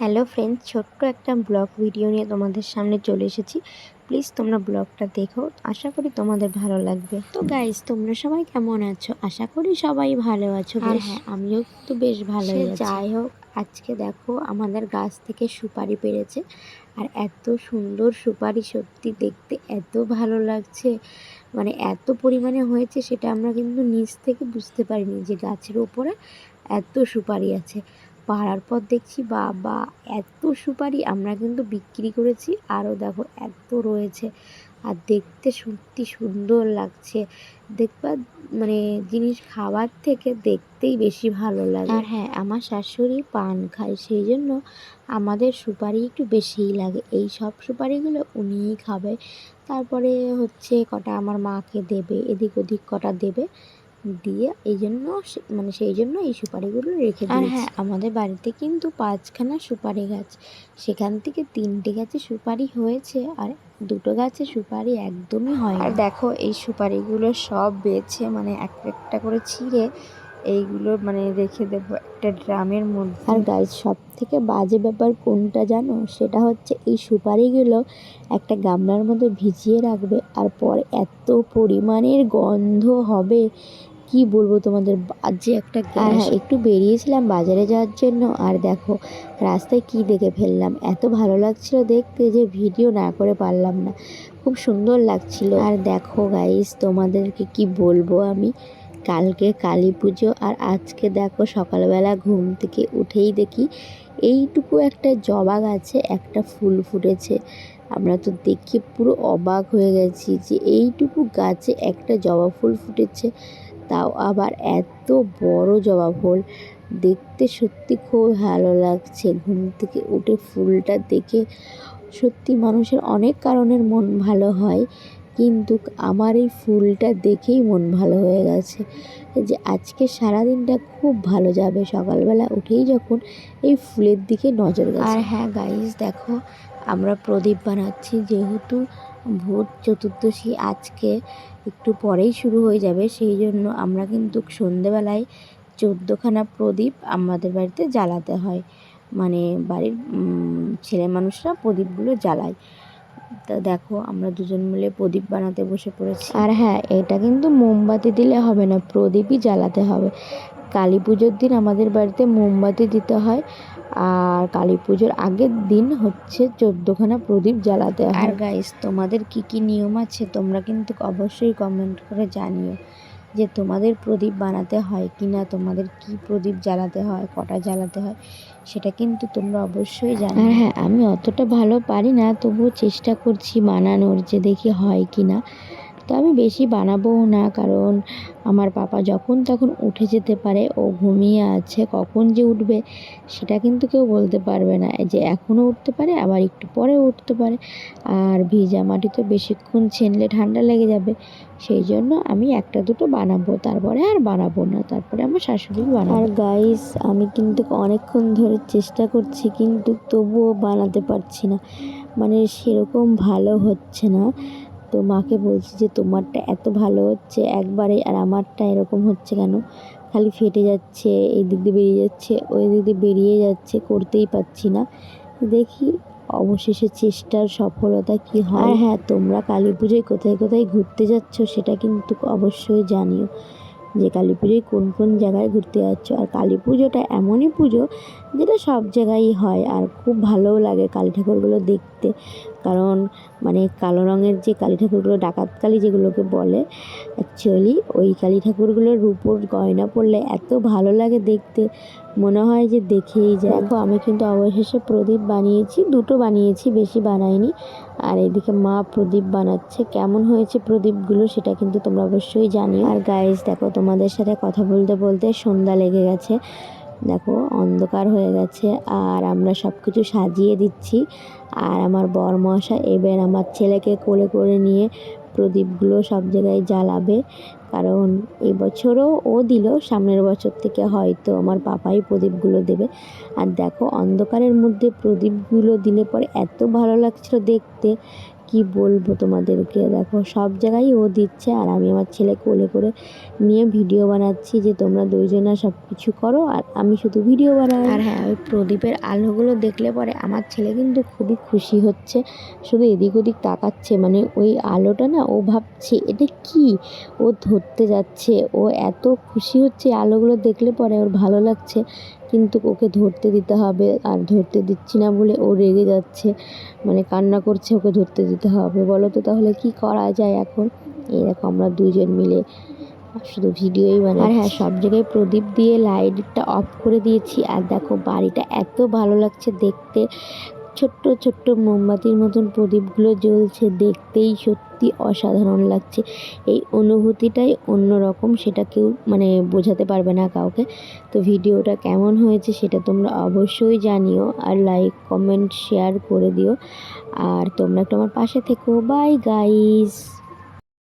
Hello friends ছোট্ট একটা blog video নিয়ে তোমাদের সামনে চলে এসেছি। প্লিজ তোমরা ব্লগটা দেখো আশা করি তোমাদের ভালো লাগবে। তো গাইজ তোমরা সবাই কেমন আছো? আশা করি সবাই ভালো আছো আর হ্যাঁ আমিও তো বেশ ভালো যাই হোক আজকে দেখো আমাদের গাছ থেকে সুপারি পেরেছে। আর এত সুন্দর সুপারি সত্যি দেখতে এত ভালো লাগছে। মানে এত পরিমাণে হয়েছে সেটা আমরা কিন্তু নিচ থেকে বুঝতে পারিনি যে গাছের ওপরে এত সুপারি আছে। পাড়ার পর দেখছি, বাবা, এত সুপারি আমরা কিন্তু বিক্রি করেছি। আরও দেখো, এত রয়েছে। আর দেখতে সত্যি সুন্দর লাগছে। দেখবা মানে জিনিস খাবার থেকে দেখতেই বেশি ভালো লাগে। আর হ্যাঁ আমার শাশুড়ি পান খায়, সেই জন্য আমাদের সুপারি একটু বেশিই লাগে। এই সব সুপারিগুলো উনিই খাবে। তারপরে হচ্ছে কটা আমার মাকে দেবে এদিক ওদিক কটা দেবে। দিয়ে এই জন্য মানে সেই জন্য এই সুপারিগুলো রেখে আর হ্যাঁ আমাদের বাড়িতে কিন্তু পাঁচখানা সুপারি গাছ। সেখান থেকে তিনটে গাছে সুপারি হয়েছে আর দুটো গাছে সুপারি একদমই হয় আর দেখো এই সুপারিগুলো সব বেছে মানে এক একটা করে ছিঁড়ে এইগুলো মানে রেখে দেবো একটা ড্রামের মধ্যে। আর গাছ সব থেকে বাজে ব্যাপার কোনটা জানো? সেটা হচ্ছে এই সুপারিগুলো একটা গামলার মধ্যে ভিজিয়ে রাখবে আর পরে এত পরিমাণের গন্ধ হবে কি বলব তোমাদের? বাজে একটা হ্যাঁ একটু বেরিয়েছিলাম বাজারে যাওয়ার জন্য আর দেখো রাস্তায় কি দেখে ফেললাম। এত ভালো লাগছিল দেখতে যে ভিডিও না করে পারলাম না। খুব সুন্দর লাগছিল। আর দেখো গাইস তোমাদেরকে কি বলব আমি? কালকে কালী পুজো আর আজকে দেখো সকালবেলা ঘুম থেকে উঠেই দেখি এইটুকু একটা জবা গাছে একটা ফুল ফুটেছে। আমরা তো দেখে পুরো অবাক হয়ে গেছি যে এইটুকু গাছে একটা জবা ফুল ফুটেছে। তাও আবার এত বড় জবা ফুল দেখতে সত্যি খুব ভালো লাগছে। ঘুম থেকে উঠে ফুলটা দেখে সত্যি মানুষের অনেক কারণের মন ভালো হয়, কিন্তু আমার এই ফুলটা দেখেই মন ভালো হয়ে গেছে যে আজকে সারাদিনটা খুব ভালো যাবে। সকালবেলা উঠেই যখন এই ফুলের দিকে নজর আর হ্যাঁ গাইস দেখো, আমরা প্রদীপ বানাচ্ছি। যেহেতু ভূত চতুর্দশী আজকে একটু পরেই শুরু হয়ে যাবে। সেই জন্য আমরা কিন্তু সন্ধেবেলায় চোদ্দোখানা প্রদীপ আমাদের বাড়িতে জ্বালাতে হয়। মানে বাড়ির ছেলে মানুষরা প্রদীপগুলো জ্বালায়। তা দেখো, আমরা দুজন মিলে প্রদীপ বানাতে বসে পড়েছি। আর হ্যাঁ এটা কিন্তু মোমবাতি দিলে হবে না, প্রদীপই জ্বালাতে হবে। কালী পুজোর দিন আমাদের বাড়িতে মোমবাতি দিতে হয়। আর কালী পুজোর আগের দিন হচ্ছে চোদ্দখানা প্রদীপ জ্বালাতে হয়। আর গাইস তোমাদের কি কি নিয়ম আছে তোমরা কিন্তু অবশ্যই কমেন্ট করে জানিও যে তোমাদের প্রদীপ বানাতে হয় কি না তোমাদের কি প্রদীপ জ্বালাতে হয় কটা জ্বালাতে হয় সেটা কিন্তু তোমরা অবশ্যই জানো আর হ্যাঁ আমি অতটা ভালো পারি না তবুও চেষ্টা করছি বানানোর যে দেখি হয় কি না তো আমি বেশি বানাবোও না। কারণ আমার পাপা যখন তখন উঠে যেতে পারে, ও ঘুমিয়ে আছে, কখন যে উঠবে সেটা কিন্তু কেউ বলতে পারবে না। যে এখনও উঠতে পারে, আবার একটু পরে উঠতে পারে। আর ভিজা মাটি তো বেশিক্ষণ ছেনলে ঠান্ডা লেগে যাবে, সেই জন্য আমি একটা দুটো বানাবো, তারপরে আর বানাবো না, তারপরে আমার শাশুড়ি বানাবো। আর গাইস আমি কিন্তু অনেকক্ষণ ধরে চেষ্টা করছি, কিন্তু তবুও বানাতে পারছি না। মানে সেরকম ভালো হচ্ছে না। তো মাকে বলছি যে তোমারটা এত ভালো হচ্ছে একবারে আর আমারটা এরকম হচ্ছে কেন? খালি ফেটে যাচ্ছে এই দিক দিয়ে বেরিয়ে যাচ্ছে ওই দিক দিয়ে বেরিয়ে যাচ্ছে করতেই পারছি না। দেখি অবশেষে চেষ্টার সফলতা কি হয়। আর হ্যাঁ তোমরা কালী পুজোয় কোথায় কোথায় ঘুরতে যাচ্ছ সেটা কিন্তু অবশ্যই জানিও। যে কালী পুজোয় কোন কোন জায়গায় ঘুরতে যাচ্ছ? আর কালী পুজোটা এমনই পুজো যেটা সব জায়গায়ই হয় আর খুব ভালোও লাগে কালী ঠাকুরগুলো দেখতে। কারণ মানে কালো রঙের যে কালী ঠাকুরগুলো ডাকাত কালী যেগুলোকে বলে অ্যাকচুয়ালি ওই কালী ঠাকুরগুলোর রূপোর গয়না পরলে এত ভালো লাগে দেখতে। মনে হয় যে দেখেই দেখো, আমি কিন্তু অবশেষে প্রদীপ বানিয়েছি, দুটো বানিয়েছি, বেশি বানাইনি। আর এদিকে মা প্রদীপ বানাচ্ছে। কেমন হয়েছে প্রদীপগুলো সেটা কিন্তু তোমরা অবশ্যই জানিও। আর গাইজ দেখো, তোমাদের সাথে কথা বলতে বলতে সন্ধ্যা লেগে গেছে। দেখো, অন্ধকার হয়ে গেছে, আর আমরা সব কিছু সাজিয়ে দিচ্ছি। আর আমার বর মশা এবার আমার ছেলেকে কোলে করে নিয়ে প্রদীপগুলো সব জায়গায় জ্বালাবে। কারণ এবছরও ও দিল, সামনের বছর থেকে হয়তো আমার পাপাই প্রদীপগুলো দেবে। আর দেখো, অন্ধকারের মধ্যে প্রদীপগুলো দিলে পরে এত ভালো লাগছিল দেখতে। কি বলব তোমাদেরকে? দেখো, সব জায়গায় ও দিচ্ছে আর আমি আমার ছেলে কোলে করে নিয়ে ভিডিও বানাচ্ছি যে তোমরা দুইজনা সব কিছু করো আর আমি শুধু ভিডিও বানাই। আর হ্যাঁ ওই প্রদীপের আলোগুলো দেখলে পরে আমার ছেলে কিন্তু খুবই খুশি হচ্ছে। শুধু এদিক ওদিক তাকাচ্ছে মানে ওই আলোটা না, ও ভাবছে, এটা কি? ও ধরতে যাচ্ছে, ও এত খুশি হচ্ছে আলোগুলো দেখলে পরে ওর ভালো লাগছে। কিন্তু ওকে ধরতে দিতে হবে আর ধরতে দিচ্ছি না বলে ও রেগে যাচ্ছে। মানে কান্না করছে ওকে ধরতে দিতে হবে। বলো তো তাহলে কি করা যায় এখন? এরকম আমরা দুজন মিলে শুধু ভিডিওই বানাই আর হ্যাঁ সব জায়গায় প্রদীপ দিয়ে লাইটটা অফ করে দিয়েছি। আর দেখো বাড়িটা এত ভালো লাগছে দেখতে। ছোট্ট ছোট্ট মোমবাতির মতন প্রদীপগুলো জ্বলছে, দেখতেই সত্যি অসাধারণ লাগছে। এই অনুভূতিটাই অন্যরকম, সেটা কেউ মানে বোঝাতে পারবে না কাউকে। তো ভিডিওটা কেমন হয়েছে সেটা তোমরা অবশ্যই জানিও আর লাইক কমেন্ট শেয়ার করে দিও। আর তোমরা একটু আমার পাশে থেকো। Bye guys